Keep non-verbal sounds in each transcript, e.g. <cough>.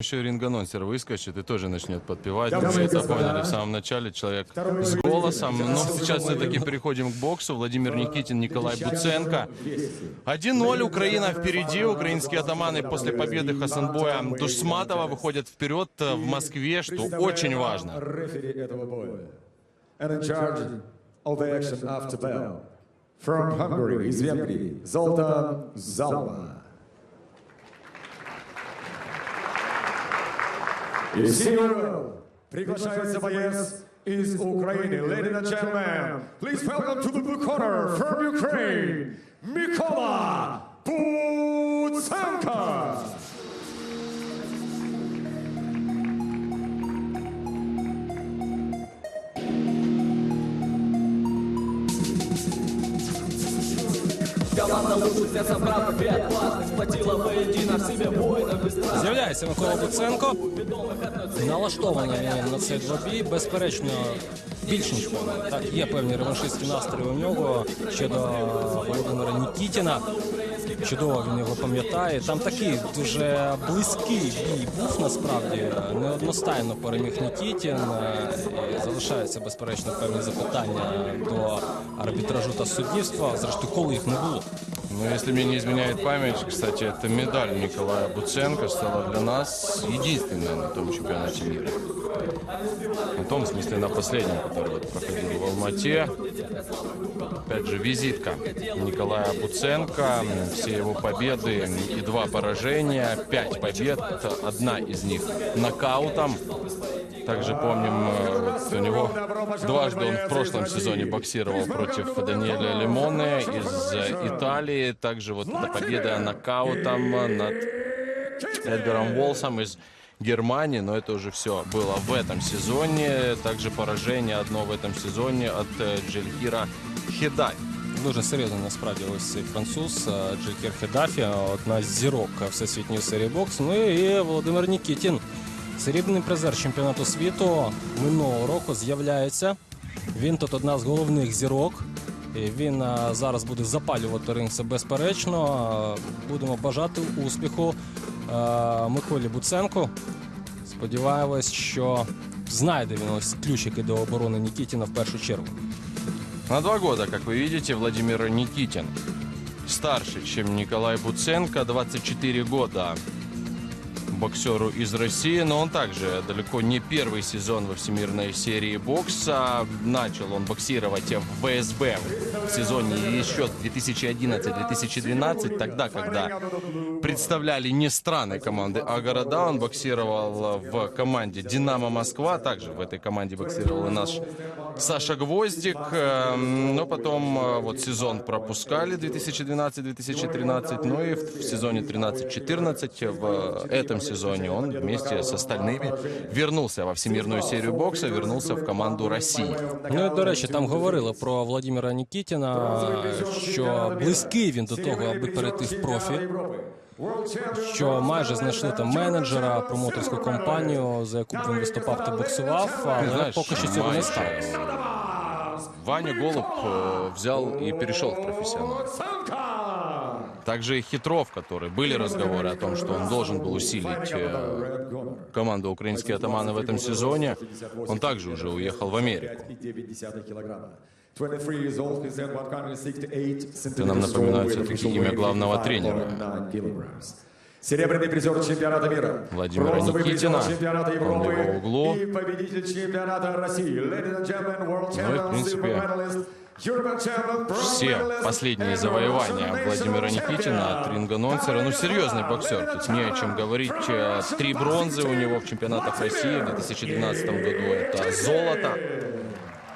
Еще ринг-анонсер выскочит и тоже начнет подпевать. Дамы Мы это поняли в самом начале. Человек второй с голосом. Но Федерации сейчас все-таки Лиги. переходим к боксу. Владимир Никитин, Николай Буценко. 200. 1-0. Украина впереди. Украинские атаманы после победы Хасанбоя Душсматова выходят вперед э, в Москве, что очень важно. From Hungary, из Венгрии, Золтан Залма. И синьор, приглашается боец из Украины. Ladies and gentlemen, please welcome to the blue corner from Ukraine, Микола Буценко. Команда лучших для собратов и отважных Сплотила воедино в себе воинов и страх З'являється Микола Буценко. Налаштований він на цей двобій. Безперечно, більш ніж. Так, є певні реваншистські настрої у нього щодо Володимира Нікітіна. Чудово він його пам'ятає. Там такий дуже близький бій був насправді. Неодностайно переміг Нікітін. е, І залишаються безперечно певні запитання до арбітражу та суддівства. Зрештою, коли їх не було. Но если мне не изменяет память, кстати, эта медаль Николая Буценко стала для нас единственной на том чемпионате мира. На том, в смысле, на последнем, который вот проходил в Алмате. Опять же, визитка Николая Буценко, все его победы и два поражения, пять побед, одна из них нокаутом. Также помним, э, вот у него дважды он в прошлом сезоне боксировал против Даниэля Лимоне из э, Италии. Также вот победа нокаутом над Эдгаром Волсом из Германии, но это уже все было в этом сезоне. Также поражение одно в этом сезоне от э, Джельхира Хедай. Дуже серйозно насправді ось цей француз е, Джекер Хедафі, одна з зірок всесвітньої серії боксу. Ну і Володимир Нікітін, срібний призер чемпіонату світу минулого року з'являється. Він тут одна з головних зірок. І він е, зараз буде запалювати ринг, це безперечно. Е, Будемо бажати успіху е, Миколі Буценку. Сподіваємось, що знайде він ось ключики до оборони Нікітіна в першу чергу. На два года, как вы видите, Владимир Никитин старше, чем Николай Буценко, 24 года боксеру из России, но он также далеко не первый сезон во всемирной серии бокса. Начал он боксировать в ВСБ в сезоне еще 2011-2012, тогда, когда представляли не страны команды, а города. Он боксировал в команде «Динамо Москва». Также в этой команде боксировал и наш Саша Гвоздик. Эм, Но потом э, вот сезон пропускали 2012-2013. Ну и в сезоне 13-14 в этом сезоне он вместе с остальными вернулся во всемирную серию бокса, вернулся в команду России. Ну і до речі, там говорили про Владимира Нікітіна, що близький він до того, аби перейти в профі. Що майже знайшли там менеджера, промоторську компанію, за яку б він виступав та боксував, але знаєш, поки що цього не майже. сталося. Ваня Голуб э, взял и перешел в профессионал. Также и Хитров, который были разговоры о том, что он должен был усилить э, команду украинские атаманы в этом сезоне. Он также уже уехал в Америку. 5,9 килограмма. 23 years old, he said 168 нам напоминает все-таки имя главного 55,9 тренера. Серебряный призер чемпионата мира. Владимира Бронзовый призер Никитина. чемпионата Он в Европы. углу. И победитель чемпионата России. Ну и, в принципе, Все последние завоевания Владимира Никитина от ринга-анонсера. Ну, серьезный боксер. Тут не о чем говорить. Э, Три бронзы у него в чемпионатах России в 2012 году. Это золото.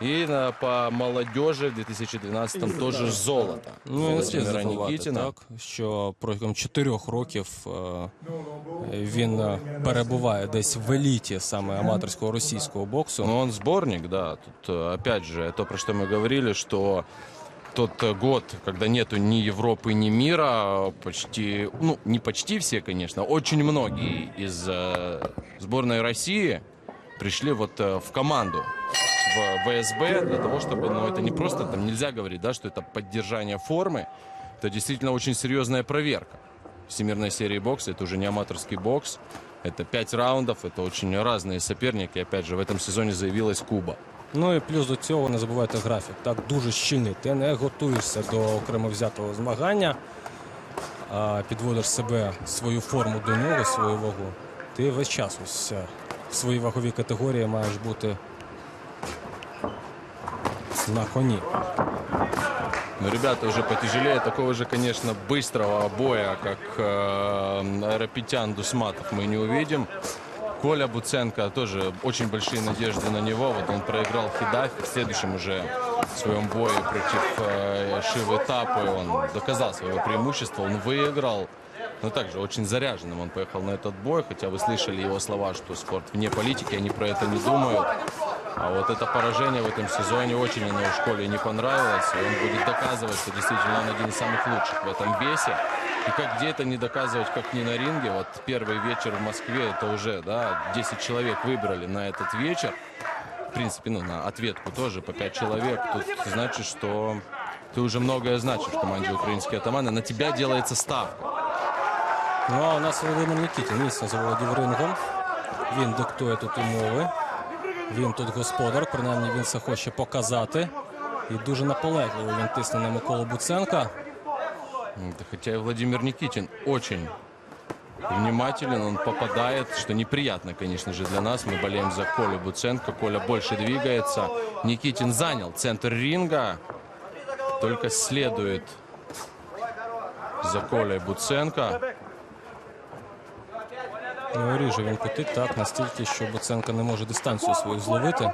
И на- по молодежи в 2012 тоже золото. Ну і не слід Владимира забувати, Никитина. так, що протягом чотирьох років е, він е, перебуває десь в еліті саме аматорського російського боксу. Ну, он сборник, да. Тут, э, опять же, то, про что мы говорили, что тот э, год, когда нету ни Европы, ни мира, почти, ну, не почти все, конечно, очень многие из э, сборной России пришли вот э, в команду в ВСБ для того, чтобы, ну, это не просто, там нельзя говорить, да, что это поддержание формы, это действительно очень серьезная проверка. Всемирной серии бокса, это уже не аматорский бокс, Это пять раундов, это очень разные соперники. Опять же, в этом сезоне заявилась Куба. Ну і плюс до цього не забувайте графік. Так дуже щільний. Ти не готуєшся до окремо взятого змагання, а підводиш себе, свою форму до нього, свою вагу. Ти весь час ось е, в своїй ваговій категорії маєш бути на коні. Но ребята уже потяжелее. Такого же, конечно, быстрого боя, как э, Аэропетян Дусматов, мы не увидим. Коля Буценко тоже очень большие надежды на него. Вот он проиграл Хидафи. В следующем уже своем бое против э, Шивы Тапы он доказал свое преимущество. Он выиграл. Но также очень заряженным он поехал на этот бой. Хотя вы слышали его слова, что спорт вне политики, они про это не думают. А вот это поражение в этом сезоне очень оно в школе не понравилось. И он будет доказывать, что действительно он один из самых лучших в этом весе. И как где это не доказывать, как не на ринге. Вот первый вечер в Москве, это уже, да, 10 человек выбрали на этот вечер. В принципе, ну, на ответку тоже по 5 человек. Тут значит, что ты уже многое значишь в команде украинской атаманы. На тебя делается ставка. Ну а у нас Володимир Нікітін міцно заволодів рингом. Він диктує тут умови. Він тут господар, принаймні він це хоче показати. І дуже наполегливо він тисне на Миколу Буценка. Да, хотя и Владимир Никитин очень внимателен, он попадает, что неприятно, конечно же, для нас. Мы болеем за Колю Буценко. Коля больше двигается. Никитин занял центр ринга. Только следует за Колей Буценко. Ну, і ріже він кутить так настільки, що Буценко не може дистанцію свою зловити.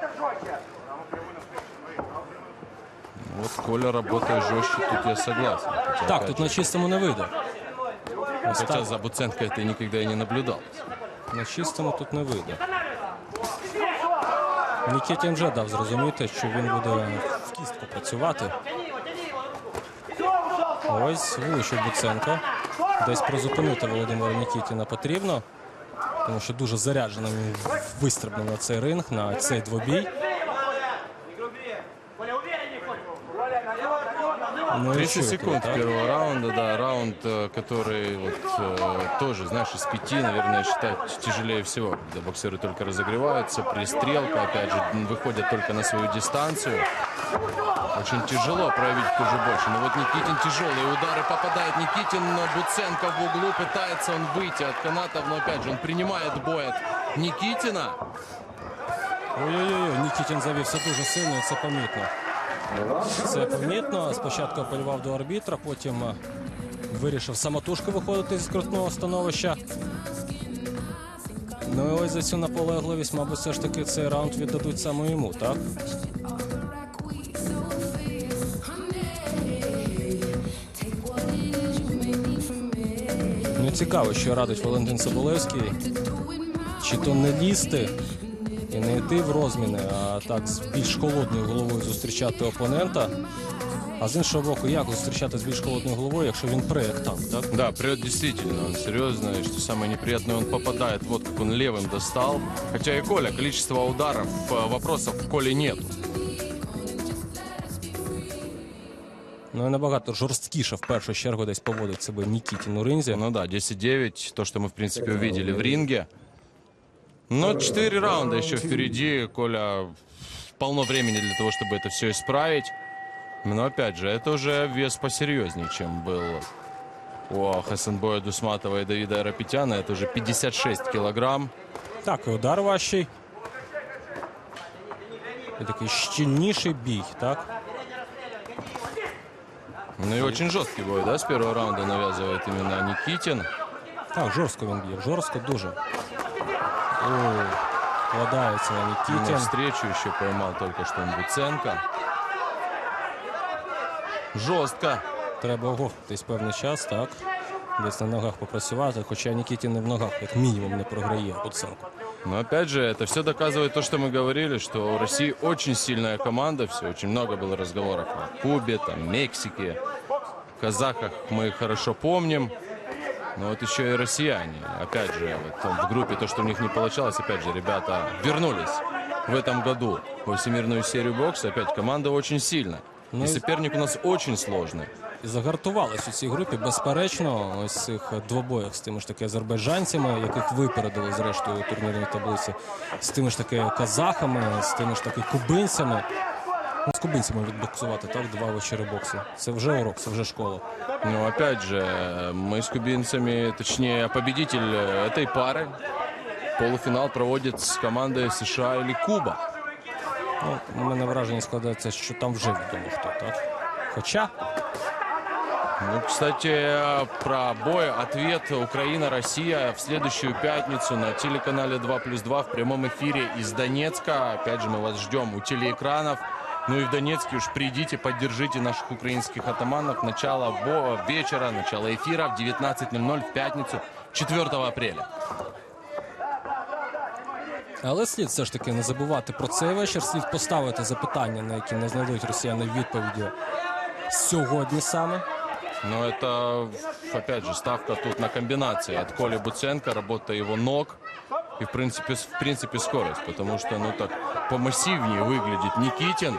Вот Коля работает жестче, тут я согласен. Хотя, Так, опять тут же, на чистому не вийде. Ось хотя так, за Буценко это никогда и не наблюдал. на чистому тут не вийде. Нікітін вже дав зрозуміти, що він буде в кістку працювати. Ось влучив Буценко. Десь призупинити Володимира Нікітіна потрібно, тому що дуже заряджено він вистрибнув на цей ринг, на цей двобій. Ну, і 30 чуєте, секунд так? первого раунда, да, раунд, э, который вот э, тоже, знаешь, из пяти, наверное, считать тяжелее всего, когда боксеры только разогреваются, пристрелка, опять же, м, выходят только на свою дистанцию. Очень тяжело проявить кто же больше. Но вот Никитин тяжелые удары попадает Никитин, но Буценко в углу пытается он выйти от канатов, но опять же он принимает бой от Никитина. Ой-ой-ой, Нікітін завівся дуже сильно, і це помітно. Це помітно. Спочатку апелював до арбітра, потім е, вирішив самотужки виходити зі скрутного становища. Ну і ось за цю наполегливість, мабуть, все ж таки цей раунд віддадуть саме йому, так? Ну, цікаво, що радить Валентин Соболевський. Чи то не лізти і не йти в розміни, а так з більш холодною головою зустрічати опонента. А з іншого боку, як зустрічати з більш холодною головою, якщо він як так? Да, прет действительно, он серьезно, и что самое неприятное, он попадает, вот как он левым достал. Хотя и Коля, количество ударов, э, вопросов в Коле нет. Ну і набагато жорсткіше в першу чергу десь поводить себе Нікітін у ринзі. Ну да, 10-9, то, что мы, в принципе, увидели в ринге. Но 4 раунда еще впереди, Коля, полно времени для того, чтобы это все исправить. Но, опять же, это уже вес посерьезнее, чем был у Хасанбоя Дусматова и Давида Арапетяна. Это уже 56 килограмм. Так, і удар важчий. І такий щільніший бій, так? Ну и очень жесткий бой, да, с первого раунда навязывает именно Никитин. Так, жорстко він б'є, жорстко дуже. О, вкладається на И Нікітін. навстречу еще поймал только что он Буценко. Жестко. Треба оговтатись певний час, так? Десь на ногах попрацювати, хоча Нікітін не в ногах, як мінімум, не програє Буценко. Но опять же, это все доказывает то, что мы говорили, что у России очень сильная команда, все, очень много было разговоров о Кубе, там, Мексике, казахах мы хорошо помним. Но вот еще и россияне. Опять же, вот там в группе то, что у них не получалось, опять же, ребята вернулись в этом году во всемирную серию бокса. Опять команда очень сильная. Ну И и- соперник у нас очень сложный. і загартувалась у цій групі. Безперечно, ось цих двобоях з тими ж таки азербайджанцями, яких випередили зрештою у турнірній таблиці, з тими ж таки казахами, з тими ж таки кубинцями. Ну, з кубинцями відбоксувати, так, два вечори боксу. Це вже урок, це вже школа. Ну, опять же, мы с кубинцами, точнее, победитель э, этой пары полуфинал проводит с командой США или Куба. Ну, у мене враження складається, що там вже відомо хто, так? Хоча Ну, кстати, про бой ответ Украина-Россия в следующую пятницу на телеканале 2 плюс 2 в прямом эфире из Донецка. Опять же, мы вас ждем у телеэкранов. Ну и в Донецке уж придите, поддержите наших украинских атаманов. Начало бо- вечера, начало эфира в 19.00 в пятницу 4 апреля. Але слід все ж таки не забувати про цей вечір. Слід поставити запитання, на які не знайдуть росіяни відповіді сьогодні саме. Но это, опять же, ставка тут на комбинации. От Коли Буценко, работа его ног и, в принципе, в принципе скорость. Потому что, ну так, помассивнее выглядит Никитин.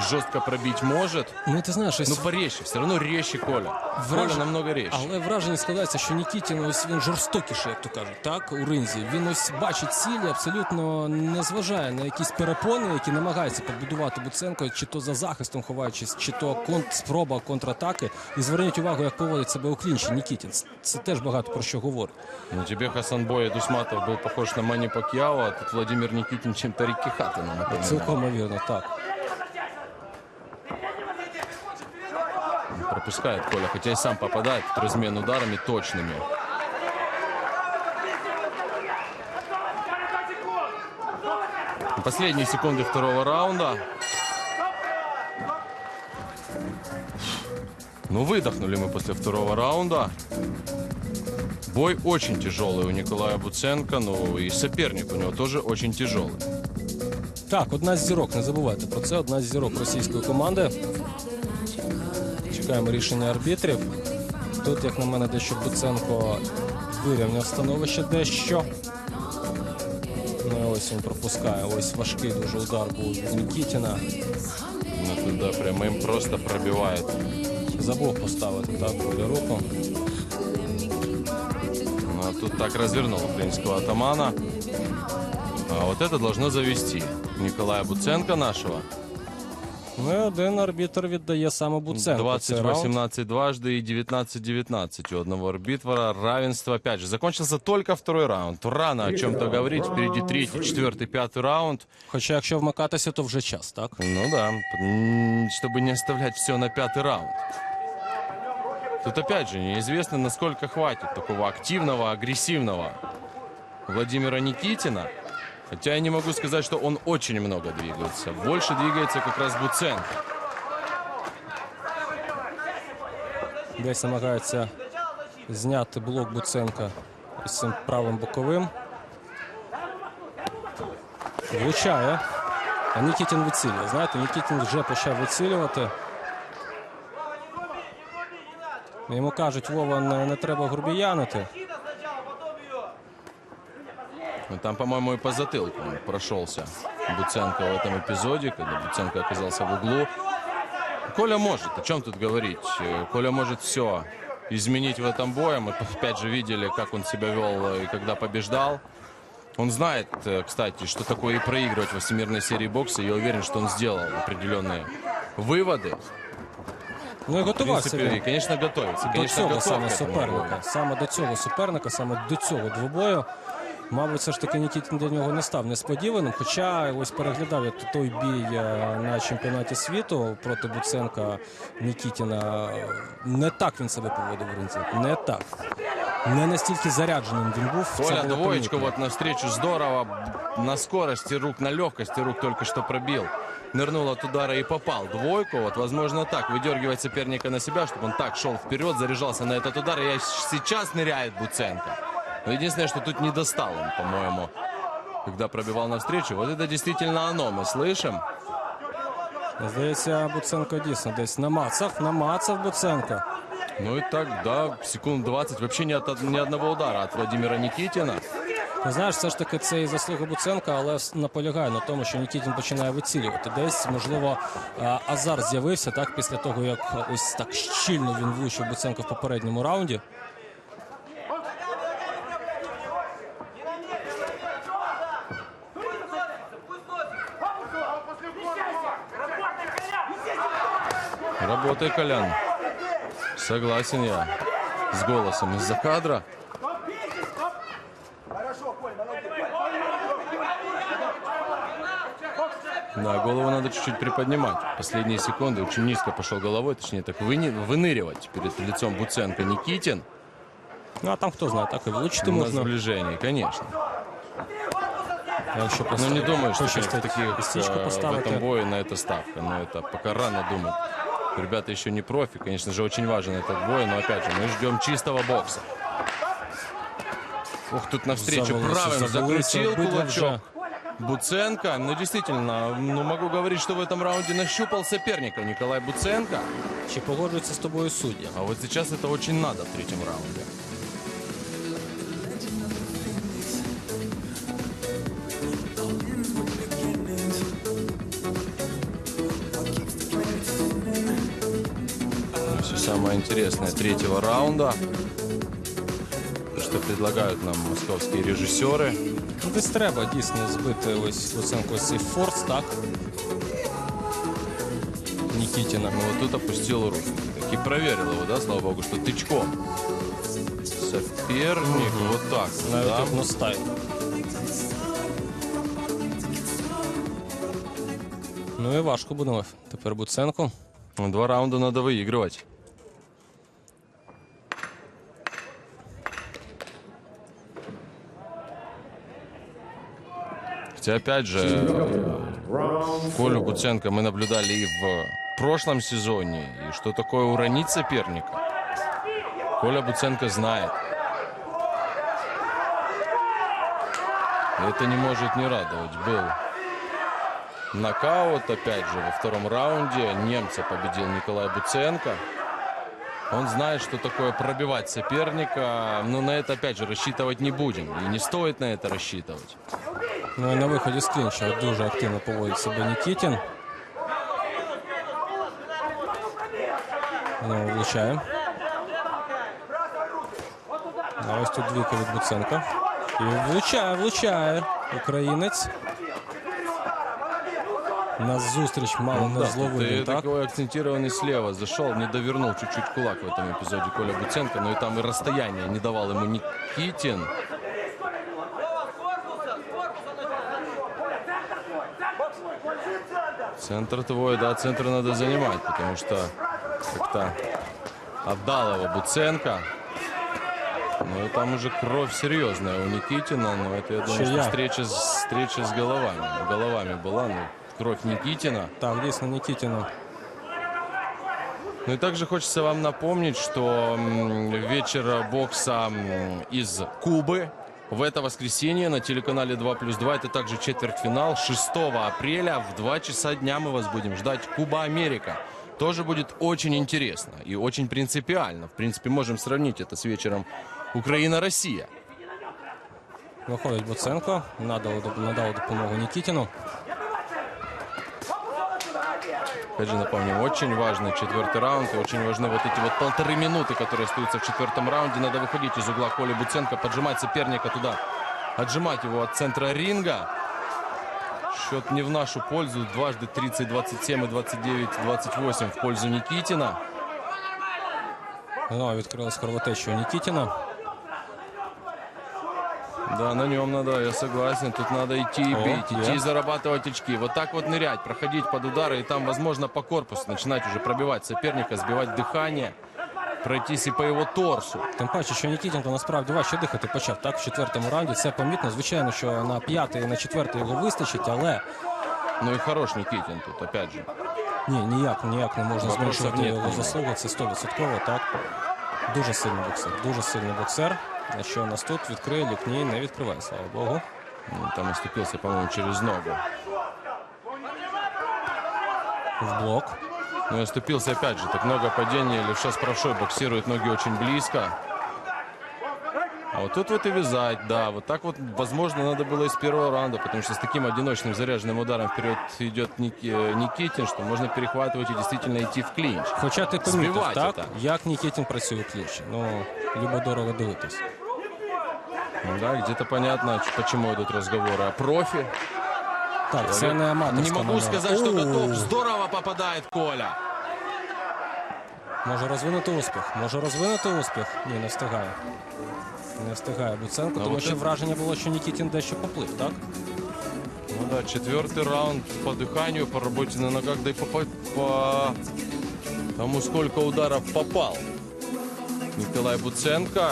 Жестко пробить может. Ну ти знаєш, ось Но порезче, все равно резче Коля. Враж- Коля намного резче. Але враження складається, що Нікітін ось він жорстокіший, як то кажуть, так у ринзі. Він ось бачить цілі, абсолютно не зважає на якісь перепони, які намагаються побудувати Буценко, чи то за захистом ховаючись, чи то конт спроба контратаки. І зверніть увагу, як поводить себе у клінчі Нікітін. Це- теж багато про що говорить. Ну, тебе Хасанбой Дусматов был похож на Мани Пакьяо, а тут Владимир Никитин чем-то Рикки Хаттена напоминает. Цілком ймовірно, так. Пропускает Коля, хотя и сам попадает в размен ударами точными. Последние секунды второго раунда. Ну, выдохнули мы после второго раунда. Бой очень тяжелый у Николая Буценко, ну и соперник у него тоже очень тяжелый. Так, одна з зірок, не забувайте про це. Одна з зірок російської команди. Чекаємо рішення арбітрів. Тут, як на мене, дещо Буценко вирівняв становище дещо. Ну, і ось він пропускає. Ось важкий дуже удар був від Нікітіна. Ну, туда прямым просто пробивает. Забув поставити так біля руку. Ну, а тут так развернул украинского атамана. А вот это должно завести Николая Буценко нашего. Ну і один арбітр віддає саме Буценко. цей раунд. 20-18 дважды и 19-19 у одного арбитра. Равенство, опять же, закончился только второй раунд. Рано о чем-то говорить. Впереди третий, четвертый, пятый раунд. Хоча, якщо вмикатися, то вже час, так? Ну да, м, чтобы не оставлять все на пятый раунд. Тут опять же неизвестно, насколько хватит такого активного, агрессивного Владимира Никитина. Хотя я не могу сказать, что он очень много двигается. Больше двигается как раз Буценко. Десь намагається зняти блок Буценка із цим правим боковим. Влучає. А Нікітін вицілює. Знаєте, Нікітін вже почав вицілювати. Йому кажуть, Вова, не треба грубіянити. Ну, там, по-моему, и по затылку он прошелся Буценко в этом эпизоде, когда Буценко оказался в углу. Коля может, о чем тут говорить? Э, Коля может все изменить в этом бое. Мы <laughs> опять же видели, как он себя вел и когда побеждал. Он знает, э, кстати, что такое и проигрывать в всемирной серии бокса. Я уверен, что он сделал определенные выводы. Ну і В готувався він. и, конечно, готовится. до Конечно, цього готов саме к этому суперника. бою. Саме до цього суперника, саме до цього двобою. Мабуть, все ж таки Нікітін для нього не став несподіваним. Хоча ось переглядав я той бій е, на чемпіонаті світу проти Буценка Нікітіна. Не так він себе поводив в ринці. Не так. Не настільки зарядженим він був. Це Коля було двоечку помітно. вот навстречу здорово. На скорости рук, на легкости рук только что пробил. Нырнул от удара и попал. Двойку, вот возможно так, выдергивать соперника на себя, чтобы он так шел вперед, заряжался на этот удар. И сейчас ныряет Буценко. Но единственное, что тут не достал он, по-моему, когда пробивал навстречу. Вот это действительно оно, мы слышим. Здається, Буценко дійсно десь намацав, намацав Буценко. Ну и так, да, секунд 20. Вообще ни, от, ни одного удара от Владимира Никитина. Ну, Знаєш, все ж таки це і заслуга Буценка, але с- наполягаю на тому, що Нікітін починає вицілювати. Десь, можливо, а, азарт з'явився так після того, як ось так щільно він влучив Буценка в попередньому раунді. Работай, Колян. Согласен я с голосом из-за кадра. Да, голову надо чуть-чуть приподнимать. Последние секунды очень низко пошел головой, точнее так выни- выныривать перед лицом Буценко Никитин Ну а там хто знає, так і влучити на можна. сближении, конечно. Якщо Но просто Ну, не думаю, что хочеш в таких стічку э, в поставити. этом бое на это ставка. Но это пока рано думать. Ребята еще не профи, конечно же, очень важен этот бой, но опять же, мы ждем чистого бокса. Ух, тут навстречу Завалился, правым закрутил кулачок. Буценко, ну действительно, ну могу говорить, что в этом раунде нащупал соперника Николай Буценко. Чи погоджується з тобою судді? А вот сейчас это очень надо в третьем раунде. интересное третьего раунда, что предлагают нам московские режиссеры. Ну, Десь треба дійсно збити ось Луценко ось цей форс, так? Нікітіна. Ну вот тут опустил руки. Таки проверил его, да, слава богу, что тычком. Соперник вот так. вот, Навіть да. одностай. Ну і важко буде тепер Буценко. Ну, Два раунда надо выигрывать. Хотя, опять же, Колю Буценко мы наблюдали и в прошлом сезоне. И что такое уронить соперника, Коля Буценко знает. Это не может не радовать. Был нокаут, опять же, во втором раунде. Немца победил Николай Буценко. Он знает, что такое пробивать соперника. Но на это, опять же, рассчитывать не будем. И не стоит на это рассчитывать. Ну і на виході з клінча дуже активно поводить себе Нікітін. Ну, влучає. А ось тут двійка від Буценка. І влучає, влучає українець. На зустріч мало не Да, зловив, ты він, так? такой акцентированный слева зашел, не довернул чуть-чуть кулак в этом эпизоде Коля Буценко, но и там и расстояние не давал ему Никитин. Центр твой, да, центр надо занимать, потому что как-то отдал его Буценко. Ну и там уже кровь серьезная у Никитина, но это, я думаю, Чья? что встреча, с- встреча с головами. Головами была, ну, кровь Никитина. Так, дійсно, Нікітіну. Ну и также хочется вам напомнить, что м, вечер бокса м, из Кубы в это воскресенье на телеканале 2 плюс 2. Это также четвертьфинал 6 апреля в 2 часа дня мы вас будем ждать. Куба Америка. Тоже будет очень интересно и очень принципиально. В принципе, можем сравнить это с вечером Украина-Россия. Виходить Буценко, надав, надав допомогу Нікітіну. Опять же напомним, очень важный четвертый раунд и очень важны вот эти вот полторы минуты, которые остаются в четвертом раунде. Надо выходить из угла Коли Буценко, поджимать соперника туда, отжимать его от центра ринга. Счет не в нашу пользу. Дважды 30-27 и 29-28 в пользу Никитина. Знову відкрилась кровотеча у Нікітіна. Да, на нем надо, я согласен. Тут надо идти и О, бить, идти я. и зарабатывать очки. Вот так вот нырять, проходить под удары. И там, возможно, по корпусу начинать уже пробивать соперника, сбивать дыхание. Пройтись и по его торсу. Тим паче, що Нікітін то насправді важче дихати почав так в четвертому раунді. Це помітно. Звичайно, що на п'ятий і на четвертий його вистачить, але Ну и хорош Никитин тут, опять же. ні, ніяк, ніяк не можна Вопросів зменшувати нет, його немає. заслуги. Це 100%, так. Дуже сильний боксер, дуже сильний боксер. А що у нас тут відкриє лікні, не відкриває, слава Богу. Ну, Там оступился, по-моему, через ногу. В блок. Ну и оступился опять же. Так много падений. Левша с правшой боксирует ноги очень близко. А вот тут вот и вязать, да. Вот так вот, возможно, надо было из первого раунда, потому что с таким одиночным заряженным ударом вперед идет Ники- э, Никитин, что можно перехватывать и действительно идти в клинч. Хоча ти помітив, Збивати, так, так. як Нікітін працює в клінчі. Ну, любо-дорого дивитись. Ну да, где-то понятно, ч- почему идут разговоры о профи. Так, це не аматорська Не могу манера. сказать, что О, готов. Здорово попадает Коля. Може розвинути успіх. Може розвинути успіх. Ні, не встигає. Не встигає Буценко, Ну, тому от що це- враження було, що Нікітін дещо поплив, так? Ну да, четвертый раунд по дыханию, по работе на ногах, да и по, по, по тому, сколько ударов попал. Николай Буценко.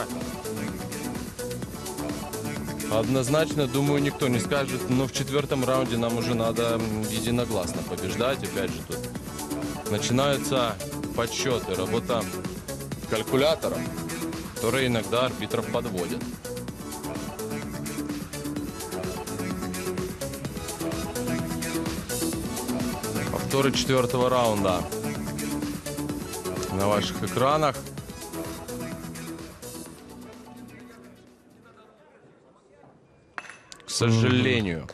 Однозначно, думаю, никто не скажет, но в четвертом раунде нам уже надо м, единогласно побеждать. Опять же, тут начинаются подсчеты, работа калькуляторов, которые иногда арбитров подводят. Повторы четвертого раунда на ваших экранах. К сожалению.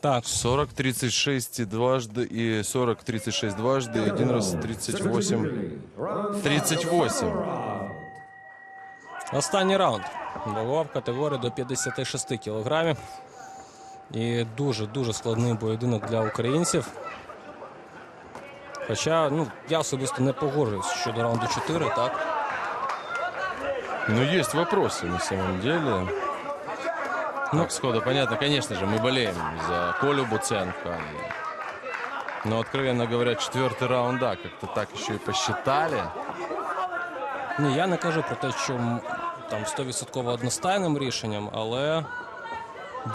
Так, 40-36 и дважды, и 40-36 дважды, и один раз 38. 38. Останній раунд. Вагова в категорії до 56 кілограмів. І дуже-дуже складний поєдинок для українців. Хоча, ну, я особисто не погоджуюсь щодо раунду 4, так? Ну, есть вопросы на самом деле. Ну, к сходу, понятно, конечно же, мы болеем за Колю Буценко. Но, откровенно говоря, четвертый раунд, да, как-то так еще и посчитали. Ні, я не кажу про те, що м, там 100% одностайним рішенням, але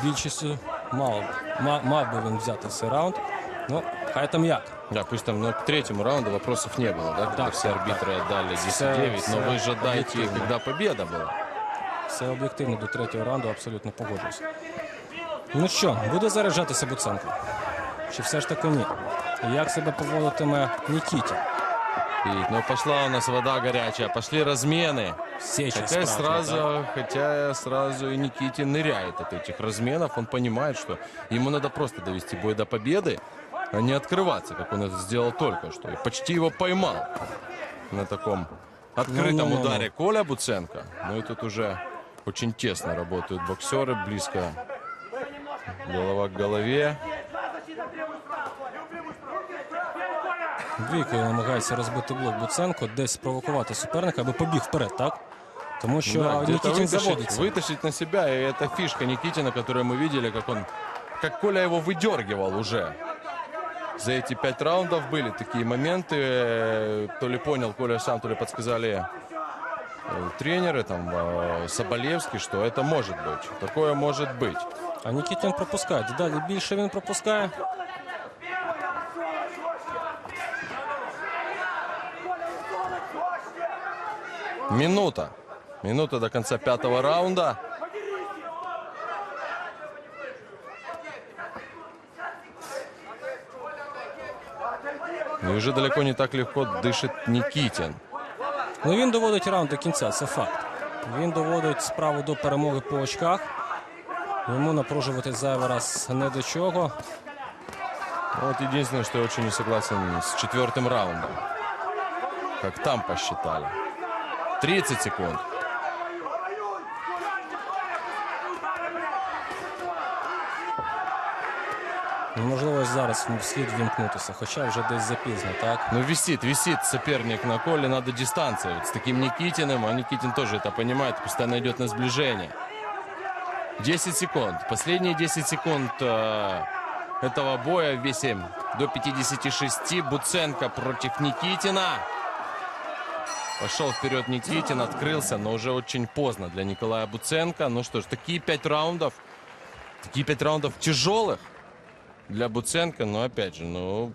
більшістю мав, ма- мав би він взяти цей раунд. Ну, хай там як. Да, пусть там ну, к третьему раунду вопросов не было, да, когда Да, все да, арбитры отдали Все- 10-9, но все вы же дайте, объективно. когда победа была. Все об'єктивно до третього раунду абсолютно погоджуюсь. Ну що, буде заряджатися Буценко? Чи все ж таки ні? І Як себе поводитиме Нікіті? И, ну, пошла у нас вода горячая, пошли размены. Сеча Хотя справжня, так? сразу, хотя сразу и Никитин ныряет от этих разменов. Он понимает, что ему надо просто довести бой до победы, а не открываться, как он это сделал только что. И почти его поймал на таком открытом Ну-ну-ну-ну. ударе Коля Буценко. Ну и тут уже очень тесно работают боксеры, близко голова к голове. Двійкою намагається розбити блок Буценко, десь спровокувати суперника, аби побіг вперед, так? Тому що Да, где-то Нікітін вытащить, заводиться. вытащить на себя. И это фишка Никитина, которую мы видели, как он, как Коля его выдергивал уже. За эти пять раундов были такие моменты. э, То ли понял Коля сам, то ли подсказали э, тренеры, там, э, Соболевский, что это может быть. Такое может быть. А Нікітін пропускає. Дедалі більше він пропускає. Минута. Минута до конца пятого раунда. И уже далеко не так легко дышит Никитин. Ну він доводить раунд до кінця, це факт. Він доводить справу до перемоги по очках. Йому напружувати зайвий раз не до чого. Ну, Вот единственное, что я очень не согласен с четвертым раундом. Как там посчитали. 30 секунд. Ну, можливо, ось зараз слід вімкнутися, хоча вже десь запізно, так? Ну, висит, висит соперник на Коле, надо дистанция. Вот с таким Никитиным, а Никитин тоже это понимает, постоянно идет на сближение. 10 секунд. Последние 10 секунд э, этого боя в весе до 56. Буценко против Никитина. Пошел вперед Никитин, открылся, но уже очень поздно для Николая Буценко. Ну что ж, такие 5 раундов, такие 5 раундов тяжелых для Буценко, но опять же, ну,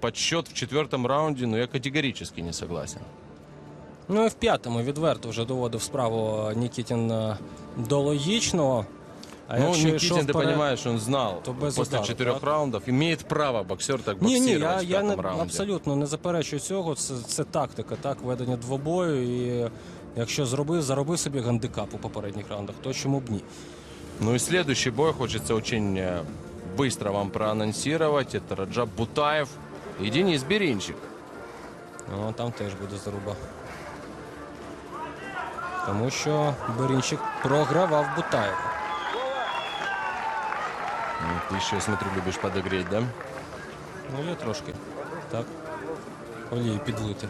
подсчет в четвертом раунде, ну, я категорически не согласен. Ну і в п'ятому відверто вже доводив справу Нікітін е, до логічного. А ну, якщо Никитин, йшов ты вперед- понимаешь, он знал то без после удара, четырех так? раундов, имеет право боксер так Ні, боксировать ні, я, в я пятом не, раунде. абсолютно не заперечую цього. Це, це тактика, так, ведення двобою. І Якщо зробив, заробив собі гандикап у попередніх раундах, то чому б ні? Ну и следующий бой хочется очень э, быстро вам проанонсировать. Это Раджаб Бутаев и Денис Беринчик. Ну, там теж буде заруба. Тому що Берінчик програвав Бутаєва. Ну, Ты еще, я смотрю, любишь подогреть, да? Ну, я трошки. Так. Олію підлити.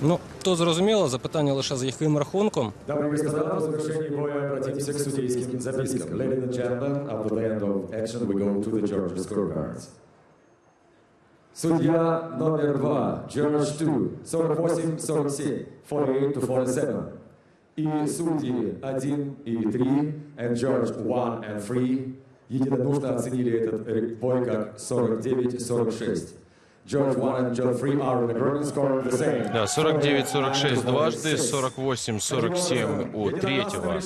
Ну, то зрозуміло, запитання лише за яким рахунком. Дамы и господа, по завершении боя обратимся к судейским запискам. Ladies and gentlemen, after the end of action, we go to the judges' scorecards. Судья номер два, Judge 2, 48-47, 48 to 47. И судьи 1 и 3, and Judge 1 and 3, единодушно оценили этот бой как 49-46. Judge 1 and Judge 3 are in agreement score the same. Да, 49-46 дважды, 46. 48-47 у третьего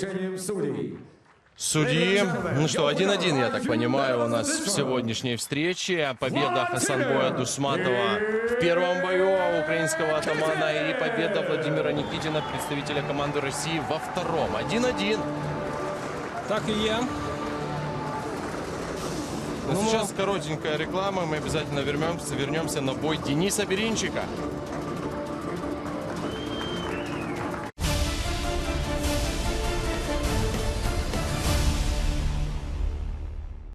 судьи. Ну что, 1-1, я так понимаю, у нас в сегодняшней встрече. Победа Хасанбоя Дусматова в первом бою украинского атамана и победа Владимира Никитина, представителя команды России, во втором. 1-1. Так і є. Но сейчас коротенькая реклама, мы обязательно вернемся, вернемся на бой Дениса Беринчика.